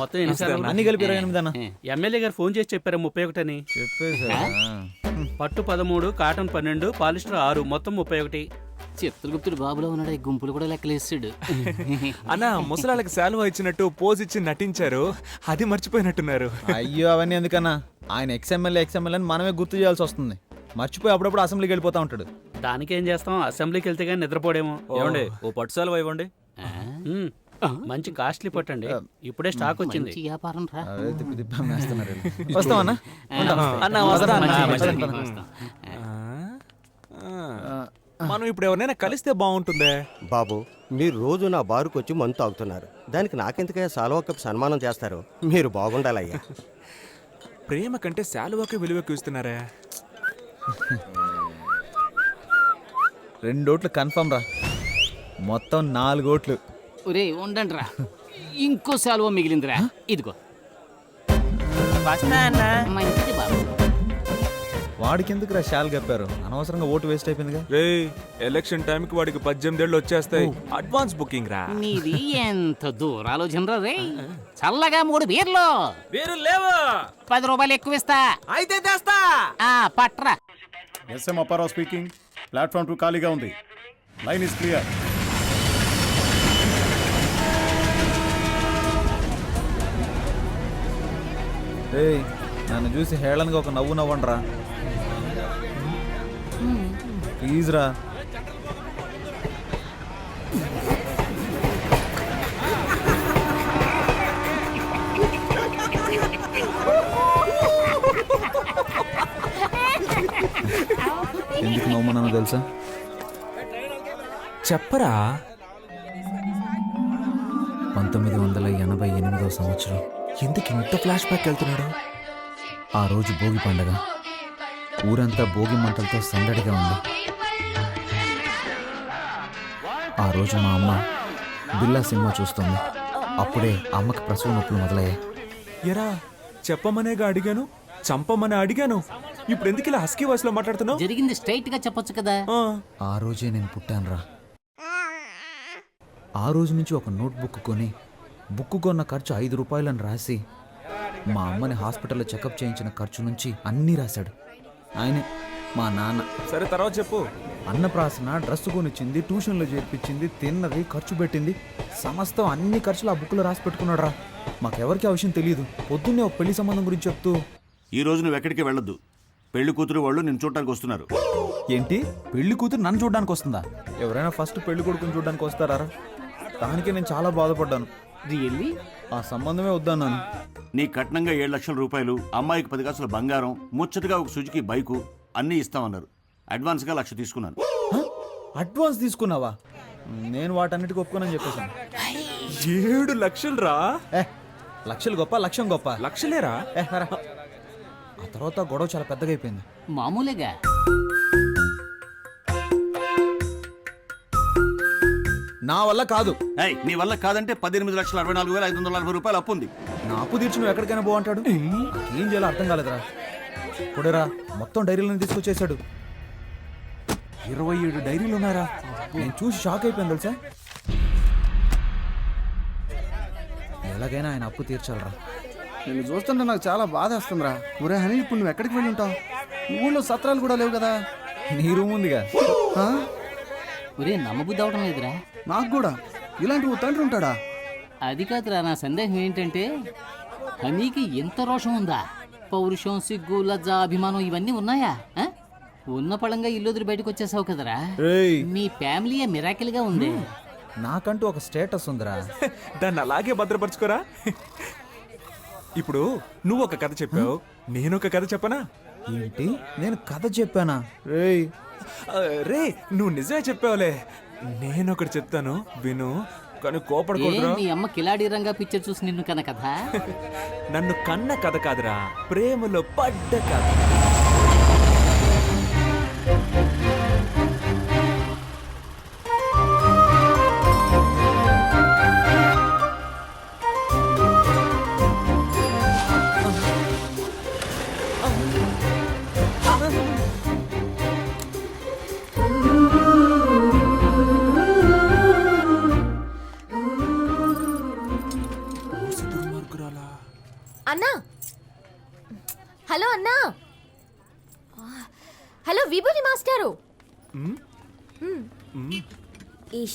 మొత్తం? అన్ని కలిపి ఇరవై ఎనిమిది అన్న ఎమ్మెల్యే గారు ఫోన్ చేసి చెప్పారు ముప్పై ఒకటని? చెప్పేసా పట్టు పదమూడు కాటన్ పన్నెండు పాలిస్టర్ ఆరు మొత్తం ముప్పై ఒకటి. చిత్రగుప్తుడు బాబులో ఉన్నాడు ఈ గుంపులు కూడా లెక్కలేసాడు అన్న ముసలాళ్ళకి శాలువా ఇచ్చినట్టు పోజ్ ఇచ్చి నటించారు. అది మర్చిపోయినట్టున్నారు. అయ్యో అవన్నీ ఎందుకన్నా? ఆయన ఎక్స్ఎమ్మెల్యే ఎక్స్ఎమ్మెల్యే అని మనమే గుర్తు చేయాల్సి వస్తుంది. మర్చిపోయి అప్పుడప్పుడు అసెంబ్లీకి వెళ్ళిపోతా ఉంటాడు. దానికేం చేస్తాం? అసెంబ్లీకి వెళ్తే కానీ నిద్రపోడేమో. ఏమండి? ఓ పట్టుసాలు ఇవ్వండి. మంచి కాస్ట్లీ పట్టండి. ఇప్పుడే స్టాక్ వచ్చింది. మంచి వ్యాపారం రా. అవే తిప్పి తిప్పి అమ్మేస్తున్నారు వీళ్ళు. వస్తామన్నా అన్న? వస్తా అన్న. మంచిది, మంచిది, వస్తాం. ఆ, మనం ఇప్పుడు ఎవరినైనా కలిస్తే బాగుంటుందే? బాబు మీరు రోజు నా బారుకు వచ్చి మందు తాగుతున్నారు. దానికి నాకెందుకయ్యా సాల్వా కప్ సన్మానం చేస్తారు? మీరు బాగుండాలయ్యా. ప్రేమ కంటే శాలువాకే విలువకు ఇస్తున్నారే. రెండు ఓట్లు కన్ఫర్మ్ రా. మొత్తం నాలుగు ఓట్లు. ఒరే ఉండండి రా ఇంకో సెలవు మిగిలిందిరా. ఇదిగో. మంచిది బాబు. వాడికి ఎందుకు రా షాల్ కప్పారు అనవసరంగా ఓటు వేస్ట్ అయిపోయిందిగా. రే ఎలక్షన్ టైంకి వాడికి పద్దెనిమిది ఏళ్ళు వచ్చేస్తాయి అడ్వాన్స్ బుకింగ్ రా నీది ఎంత దూరాలోచనరా రే? చల్లగా మూడు బీర్లు. వేరు లేవు. పది రూపాయలు ఎక్కువ ఇస్తా. అయితే తెస్తా. ఆ పట్రా. SM Apparao speaking. Platform two ఖాళీగా ఉంది. Line is clear. ఏయ్ నన్ను చూసి హేళనగా ఒక నవ్వు నవ్వండిరా. ప్లీజ్ రా ఎందుకు నవ్వుమన్నానో తెలుసా? చెప్పరా? పంతొమ్మిది వందల ఎనభై ఎనిమిదో సంవత్సరం ఎందుకు ఇంత ఫ్లాష్ బ్యాక్ వెళ్తున్నాడు? ఆ రోజు భోగి పండగ. ఊరంతా భోగి మంటలతో సందడిగా ఉంది. ఆ రోజు మా అమ్మ బిల్లా సినిమా చూస్తుంది. అప్పుడే అమ్మకి ప్రసవ నొప్పులు మొదలయ్యాయి. ఎరా చెప్పమనేగా అడిగాను? చంపమని అడిగాను? ఇప్పుడు ఎందుకు ఇలా హస్కీ వాయిస్లో మాట్లాడుతున్నావు? జరిగింది స్ట్రైట్గా చెప్పొచ్చు కదా. ఆ, ఆ రోజే నేను పుట్టానురా. ఆ రోజు నుంచి ఒక నోట్ బుక్ కొని బుక్ కొన్న ఖర్చు ఐదు రూపాయలని రాసి మా అమ్మని హాస్పిటల్లో చెకప్ చేయించిన ఖర్చు నుంచి అన్నీ రాశాడు. ఆయనే మా నాన్న. సరే తర్వాత చెప్పు. అన్నప్రాసన డ్రెస్ కొనిచ్చింది ట్యూషన్లో చేర్పించింది తిన్నది ఖర్చు పెట్టింది సమస్తం అన్ని ఖర్చులు ఆ బుక్లో రాసి పెట్టుకున్నాడు రా మాకెవరికి ఆ విషయం తెలియదు పొద్దున్నే ఒక పెళ్ళి సంబంధం గురించి చెప్తూ. ఈ రోజు నువ్వు ఎక్కడికి వెళ్ళొద్దు. పెళ్ళి కూతురు వాళ్ళు నిన్ను చూడటానికి వస్తున్నారు. ఏంటి? పెళ్ళి కూతురు నన్ను చూడడానికి వస్తుందా? ఎవరైనా ఫస్ట్ పెళ్ళి కొడుకుని చూడడానికి వస్తారా? దానికే నేను చాలా బాధపడ్డాను. రియల్లీ ఆ సంబంధమే వద్దన్నాను నీ కట్నంగా ఏడు లక్షల రూపాయలు అమ్మాయికి పది కాసుల బంగారం ముచ్చటగా ఒక సుజుకి బైకు అన్నీ ఇస్తామన్నారు. అడ్వాన్స్గా లక్ష తీసుకున్నాను? అడ్వాన్స్ తీసుకున్నావా? నేను వాటన్నిటికి ఒప్పుకోనని చెప్పేశాను. ఏడు లక్షలు రా? ఏ లక్షలు గొప్ప లక్ష్యం గొప్ప. లక్షలేరా? ఏ, రా. ఆ తర్వాత గొడవ చాలా పెద్దగా అయిపోయింది. మామూలుగా? నా వల్ల కాదు. ఏయ్ నీ వల్ల కాదంటే పద్దెనిమిది లక్షల అరవై నాలుగు వేల ఐదు వందల నలభై రూపాయలు అప్పు ఉంది. నా అప్పు తీర్చి నువ్వు ఎక్కడికైనా పో అంటాడు. ఏం చేయాలో అర్థం కాలేదురా. కొడేరా మొత్తం డైరీలను తీసుకొచ్చేసాడు. ఇరవై ఏడు డైరీలు ఉన్నారా నేను చూసి షాక్ అయిపోయాను తెలుసా? ఎలాగైనా ఆయన అప్పు తీర్చాలరా. నిన్ను చూస్తుంటే నాకు చాలా బాధ వస్తుందిరా. ఒరే హనీ ఇప్పుడు నువ్వు ఎక్కడికి వెళ్ళి ఉంటావు? ఊళ్ళో సత్రాలు కూడా లేవు కదా. నీ రూమ్ ఉందిగా. ఆ? ఒరే నమ్మబుద్ధి అవడం లేదురా. నాకు కూడా. ఇలాంటి ఓ తండ్రి ఉంటాడా? అది కాదురా నా సందేహం ఏంటంటే హనీకి ఎంత రోషం ఉందా? పౌరుషం సిగ్గు లజ్జ అభిమానం ఇవన్నీ ఉన్నాయా? ఉన్న పళంగా ఇల్లు వదిలి బయటకు వచ్చేసావు కదరా. మీ ఫ్యామిలీ మిరాకిల్గా ఉంది నాకంటూ ఒక స్టేటస్ ఉందిరా. దాన్ని అలాగే భద్రపరచుకోరా. ఇప్పుడు నువ్వు ఒక కథ చెప్పావు నేను ఒక కథ చెప్పనా? ఏంటి? నేను కథ చెప్పానా? రేయ్ రే నువ్వు నిజమే చెప్పావులే. నేను ఒకటి చెప్తాను విను. కానీ కోపడకూడదురా. మీ అమ్మ కిలాడి రంగా పిక్చర్ చూసి నిన్ను కన కదా నన్ను కన్న కథ కాదురా. ప్రేమలో పడ్డ కథ.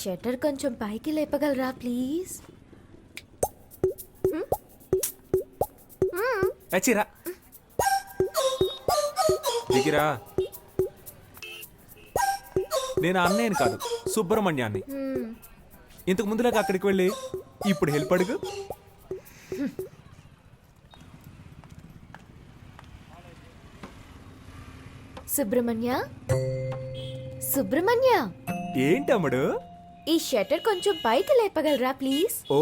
షట్టర్ కొంచెం పైకి లేపగలరా ప్లీజ్? చిరా. దిగిరా. నేను అన్నయ్యని కాదు సుబ్రహ్మణ్యాన్ని. ఇంతకు ముందులాగా అక్కడికి వెళ్ళి ఇప్పుడు హెల్ప్ అడుగు. సుబ్రహ్మణ్య? సుబ్రహ్మణ్య? ఏంటమ్ముడు ఈ షట్టర్ కొంచెం పైకి లేపగలరా ప్లీజ్? ఓ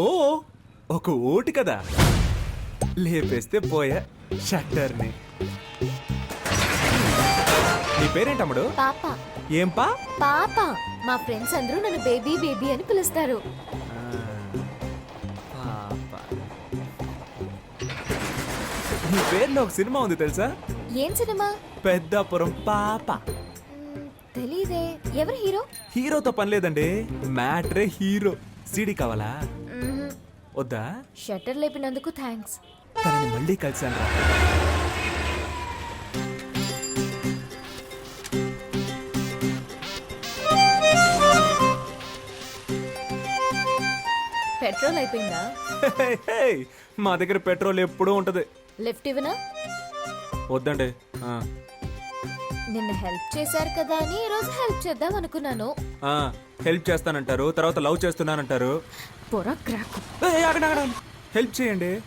ఒక ఓటు కదా. లేపేస్తే పోయా షట్టర్ని. నీ పేరేంటమ్ముడు పాప. ఏం పా? పాప. మా ఫ్రెండ్స్ అందరూ నన్ను బేబీ బేబీ అని పిలుస్తారు. నీ పేరులో ఒక సినిమా ఉంది తెలుసా? ఏం సినిమా? పెద్దాపురం పాప. తెలీదే. ఎవరు హీరో? హీరోతో పని లేదండి. మ్యాట్రే హీరో. సీడీ కావాలా? వద్దా? షట్టర్ లేపినందుకు థ్యాంక్స్. తనని మళ్ళీ కలిసాను రా పెట్రోల్ అయిపోయిందా? హే, హే, మా దగ్గర పెట్రోల్ ఎప్పుడూ ఉంటది. లిఫ్ట్ ఇవ్వనా? వద్దండి. ఆ, నిన్న హెల్ప్ చేశారు కదా అని ఈరోజు హెల్ప్ చేద్దాం అనుకున్నాను. ఆ, హెల్ప్ చేస్తానంటారు తర్వాత లవ్ చేస్తున్నానంటారు. పొర క్రాక్. ఏయ్, ఆగండి, ఆగండి. హెల్ప్ చేయండి.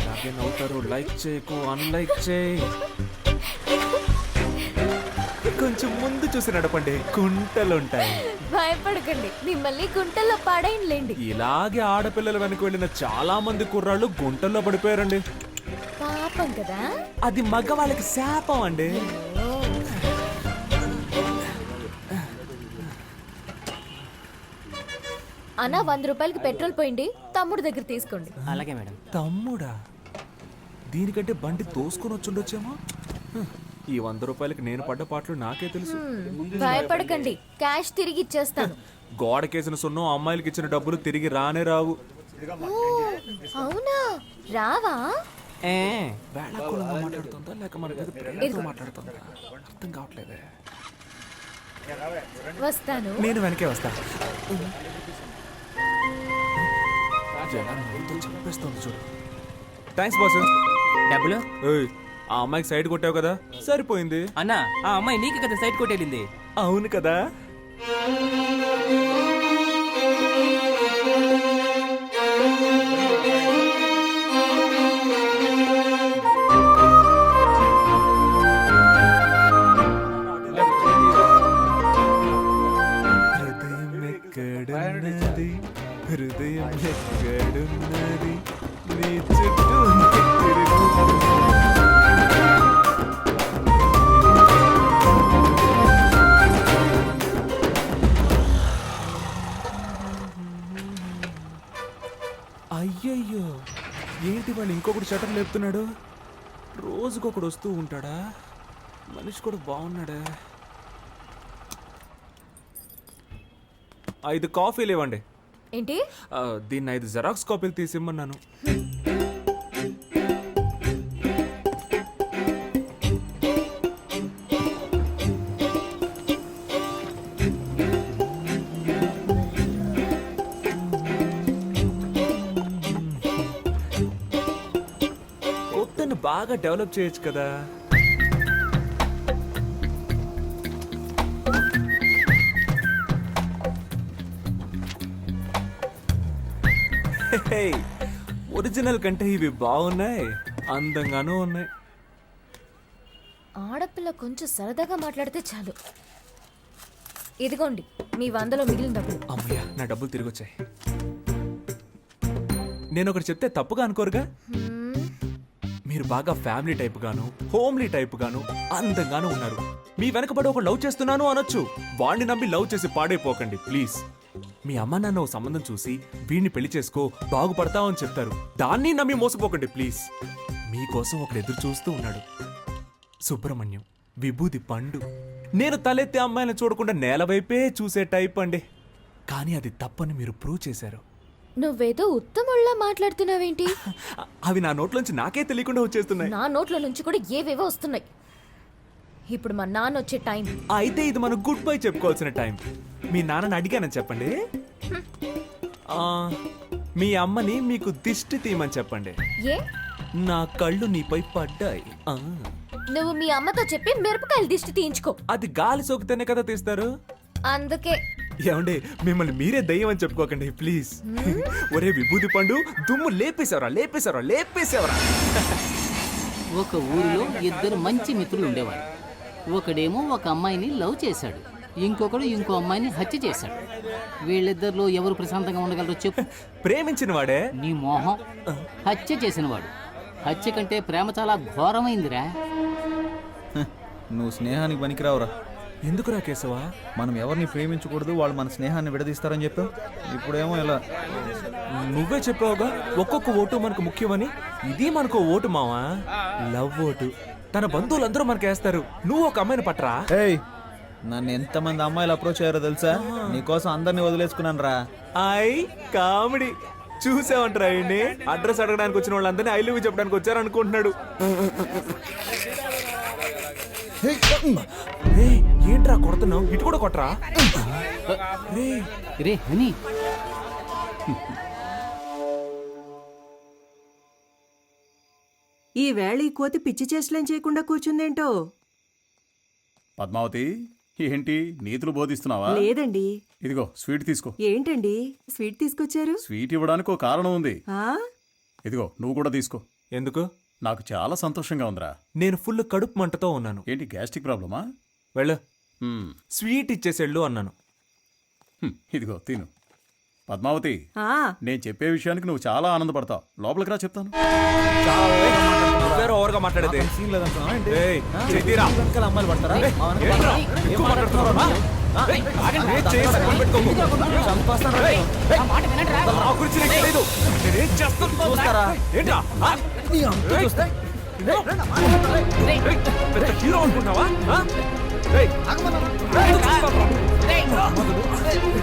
ఇలాగే నవ్వుతారు లైక్ చేయకు అన్లైక్ చేయి. కొంచెం ముందు చూసి నడపండి కుంటలు ఉంటాయి భయపడకండి మిమ్మల్ని గుంటల్లో పాడైనలేండి ఇలాగే ఆడపిల్లల వెనక వెళ్ళిన చాలా మంది కుర్రాళ్ళు గుంటల్లో పడిపోయారండి. పాపం కదా? అది మగవాళ్ళకి శాపం అండి. అన్న వంద రూపాయలకి పెట్రోల్ పోయింది. తమ్ముడు దగ్గర తీసుకోండి. అలాగే మేడం. తమ్ముడా? దీనికంటే బండి తోసుకొని వచ్చుండొచ్చేమో. ఈ వంద రూపాయలకి నేను పడ్డ పాటలు నాకే తెలుసు. భయపడకండి. క్యాష్ తిరిగి ఇచ్చేస్తాను. గోడకేసిన సున్నం అమ్మాయిలకి ఇచ్చిన డబ్బులు తిరిగి రానే రావు. అవునా? రావా? వేళాకుళంగా మాట్లాడుతుందా లేక మీద ప్రేమతో మాట్లాడుతుందా? అర్థం కావట్లేదే. వస్తాను. నేను వెనకే వస్తా. నవ్వుతూ చంపేస్తుంది చూడు. థ్యాంక్స్ బాస్ డబ్బులు? ఏయ్, ఆ అమ్మాయికి సైడ్ కొట్టావు కదా? సరిపోయింది. అన్నా ఆ అమ్మాయి నీకు కదా సైట్ కొట్టేళ్ళింది అవును కదా. ఇంకొకటి షటర్ లేపుతున్నాడు. రోజుకొకడు వస్తూ ఉంటాడా? మనిషి కూడా బాగున్నాడా? ఐదు కాఫీలు ఇవ్వండి. ఏంటి? ఆ, దీన్ని ఐదు జెరాక్స్ కాపీలు తీసిమ్మన్నాను. బాగా డెవలప్ చేయొచ్చు కదా. ఒరిజినల్ కంటే ఇవి బాగున్నాయి అందంగానూ ఉన్నాయి. ఆడపిల్ల కొంచెం సరదాగా మాట్లాడితే చాలు. ఇదిగోండి మీ వందలో మిగిలిన డబ్బులు. అమ్మయ్య నా డబ్బులు తిరిగి వచ్చాయి నేను ఒకటి చెప్తే తప్పుగా అనుకోరుగా? మీరు బాగా ఫ్యామిలీ టైప్ గాను హోమ్లీ టైప్ గాను అందంగాను ఉన్నారు. మీ వెనకబడి ఒక లవ్ చేస్తున్నాను అనొచ్చు. వాణ్ణి నమ్మి లవ్ చేసి పాడైపోకండి ప్లీజ్. మీ అమ్మ నాన్న ఓ సంబంధం చూసి వీడిని పెళ్ళి చేసుకో బాగుపడతావని చెప్తారు. దాన్ని నమ్మి మోసపోకండి ప్లీజ్. మీకోసం ఒకడు ఎదురు చూస్తూ ఉన్నాడు. సుబ్రహ్మణ్యం విభూది పండు. నేను తలెత్తే అమ్మాయిని చూడకుండా నేల వైపే చూసే టైప్ అండి. కానీ అది తప్పని మీరు ప్రూవ్ చేశారు. నువ్వేదో ఉత్తముళ్ళ మాట్లాడుతున్నావేంటి? అవి నా నోట్లోంచి నాకే తెలియకుండా వచ్చేస్తున్నాయి. నా నోట్ల నుంచి కూడా ఏవేవో వస్తున్నాయి. ఇప్పుడు మా నాన్న వచ్చే టైం. అయితే ఇది మనం గుడ్ బై చెప్పుకోవాల్సిన టైం. మీ నాన్నని అడిగానని చెప్పండి. ఆ, మీ అమ్మని మీకు దిష్టి తీయమని చెప్పండి. ఏ? నా కళ్ళు నీపై పడ్డాయి. ఆ, నువ్వు మీ అమ్మతో చెప్పి మిరపకాయలు దిష్టి తీయించుకో. అది గాలి సోకితేనే కదా తీస్తారు? అందుకే. ఏమండి మిమ్మల్ని మీరే దయ్యం అని చెప్పుకోకండి ప్లీజ్. ఒరే విభూతి పండు దుమ్ము లేపేశావరా లేపేశావరా లేపేశావరా. ఒక ఊరిలో ఇద్దరు మంచి మిత్రులు ఉండేవారు ఒకడేమో ఒక అమ్మాయిని లవ్ చేశాడు. ఇంకొకడు ఇంకో అమ్మాయిని హత్య చేశాడు. వీళ్ళిద్దరిలో ఎవరు ప్రశాంతంగా ఉండగలరో చెప్పు. ప్రేమించిన వాడే నీ మోహం. హత్య చేసినవాడు. హత్య కంటే ప్రేమ చాలా ఘోరమైందిరా. నువ్వు స్నేహానికి పనికిరావురా. ఎందుకురా కేశవా? మనం ఎవరిని ప్రేమించకూడదు వాళ్ళు మన స్నేహాన్ని విడదీస్తారని చెప్పావు? ఇప్పుడేమో ఇలా నువ్వే చెప్పావుగా ఒక్కొక్క ఓటు మనకు ముఖ్యమని? ఇది మనకు ఓటు మావా? Love vote. తన బంధువులందరూ మనకు వేస్తారు. నువ్వు ఒక అమ్మాయిని పట్టరా? ఏయ్ నన్ను ఎంతమంది అమ్మాయిలు అప్రోచ్ అయ్యారో తెలుసా? నీకోసం అందరినీ వదిలేసుకున్నాను రా. I comedy. ఆయన్ని అడ్రస్ అడగడానికి వచ్చిన వాళ్ళందరినీ ఐ లవ్ చెప్పడానికి వచ్చారు అనుకుంటున్నాడు ఏయ్, ఏంట్రా కొడుతున్నావు? ఇటు కూడా కొట్టరా? రే. హనీ. ఈ వేళ ఈ కోతి పిచ్చి చేష్టలేం చేయకుండా కూర్చుందేంటో? పద్మావతి ఏంటి? నీతులు బోధిస్తున్నావా? లేదండి. ఇదిగో స్వీట్ తీసుకో. ఏంటండి? స్వీట్ తీసుకొచ్చారు? స్వీట్ ఇవ్వడానికి ఒక కారణం ఉంది. ఆ? ఇదిగో నువ్వు కూడా తీసుకో. ఎందుకు? నాకు చాలా సంతోషంగా ఉందిరా. నేను ఫుల్ కడుపు మంటతో ఉన్నాను. ఏంటి గ్యాస్ట్రిక్ ప్రాబ్లమా? వెళ్ళు. స్వీట్ ఇచ్చేసేళ్ళు అన్నాను హ్మ్, ఇదిగో తిను పద్మావతి ఆ నేను చెప్పే విషయానికి నువ్వు చాలా ఆనందపడతావు లోపలికి రా చెప్తాను వేరే ఓవర్గా మాట్లాడేది అమ్మాయిలు పడతారా చూస్తారా?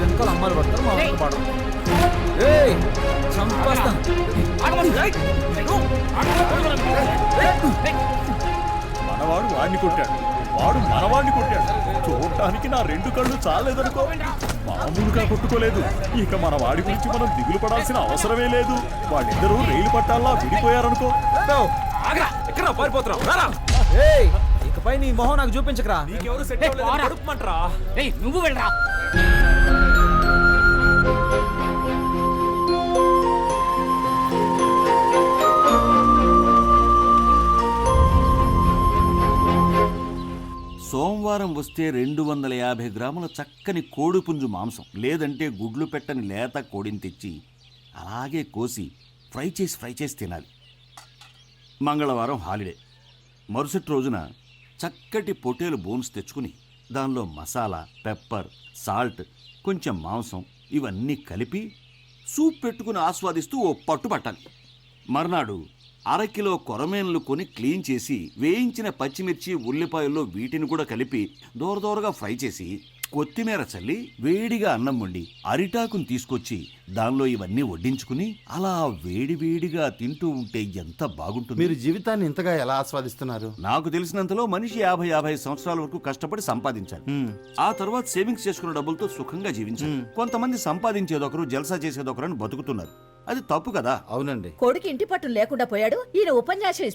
వెనకాల అమ్మాయిలు పడతారు మా వెనక పడరు చంపేస్తాను. మనవాడు వాడిని కొట్టాడు. వాడు మనవాడిని కొట్టాడు. చూడటానికి నా రెండు కళ్ళు చాలేదనుకో. మామూలుగా కొట్టుకోలేదు. ఇక మన వాడి గురించి మనం దిగులు పడాల్సిన అవసరమే లేదు. వాళ్ళిద్దరూ రైలు పట్టాల్లా విడిపోయారనుకో. ఆగరా, ఎక్కడ్రా పారిపోతున్నావు రారా. ఏయ్ ఇకపై నీ మొహం నాకు చూపించకరా. నీకెవరు సెట్ రేయ్ నువ్వు వెళ్ళరా. సోమవారం వస్తే రెండు వందల యాభై గ్రాముల చక్కని కోడిపుంజు మాంసం లేదంటే గుడ్లు పెట్టని లేత కోడిని తెచ్చి అలాగే కోసి ఫ్రై చేసి ఫ్రై చేసి తినాలి. మంగళవారం హాలిడే. మరుసటి రోజున చక్కటి పొటేలు బోన్స్ తెచ్చుకుని దానిలో మసాలా పెప్పర్ సాల్ట్ కొంచెం మాంసం ఇవన్నీ కలిపి సూప్ పెట్టుకుని ఆస్వాదిస్తూ ఓ పట్టు పట్టాలి మర్నాడు అరకిలో కొరమేన్లు కొని క్లీన్ చేసి వేయించిన పచ్చిమిర్చి ఉల్లిపాయల్లో వీటిని కూడా కలిపి దూరదూరగా ఫ్రై చేసి కొత్తిమీర చల్లి వేడిగా అన్నం వండి అరిటాకుని తీసుకొచ్చి దానిలో ఇవన్నీ వడ్డించుకుని అలా వేడి వేడిగా తింటూ ఉంటే ఎంత బాగుంటుంది? మీరు జీవితాన్ని ఇంతగా ఎలా ఆస్వాదిస్తున్నారు? నాకు తెలిసినంతలో మనిషి యాభై యాభై సంవత్సరాల వరకు కష్టపడి సంపాదించాలి. ఆ తర్వాత సేవింగ్స్ చేసుకున్న డబ్బులతో సుఖంగా జీవించాలి. కొంతమంది సంపాదించేదొకరు జల్సా చేసేదొకరు అని బతుకుతున్నారు. అది తప్పు కదా? అవునండి. కొడుకు ఇంటి పట్టు లేకుండా పోయాడు ఈయన ఉపన్యాసం ఇస్తున్నాడు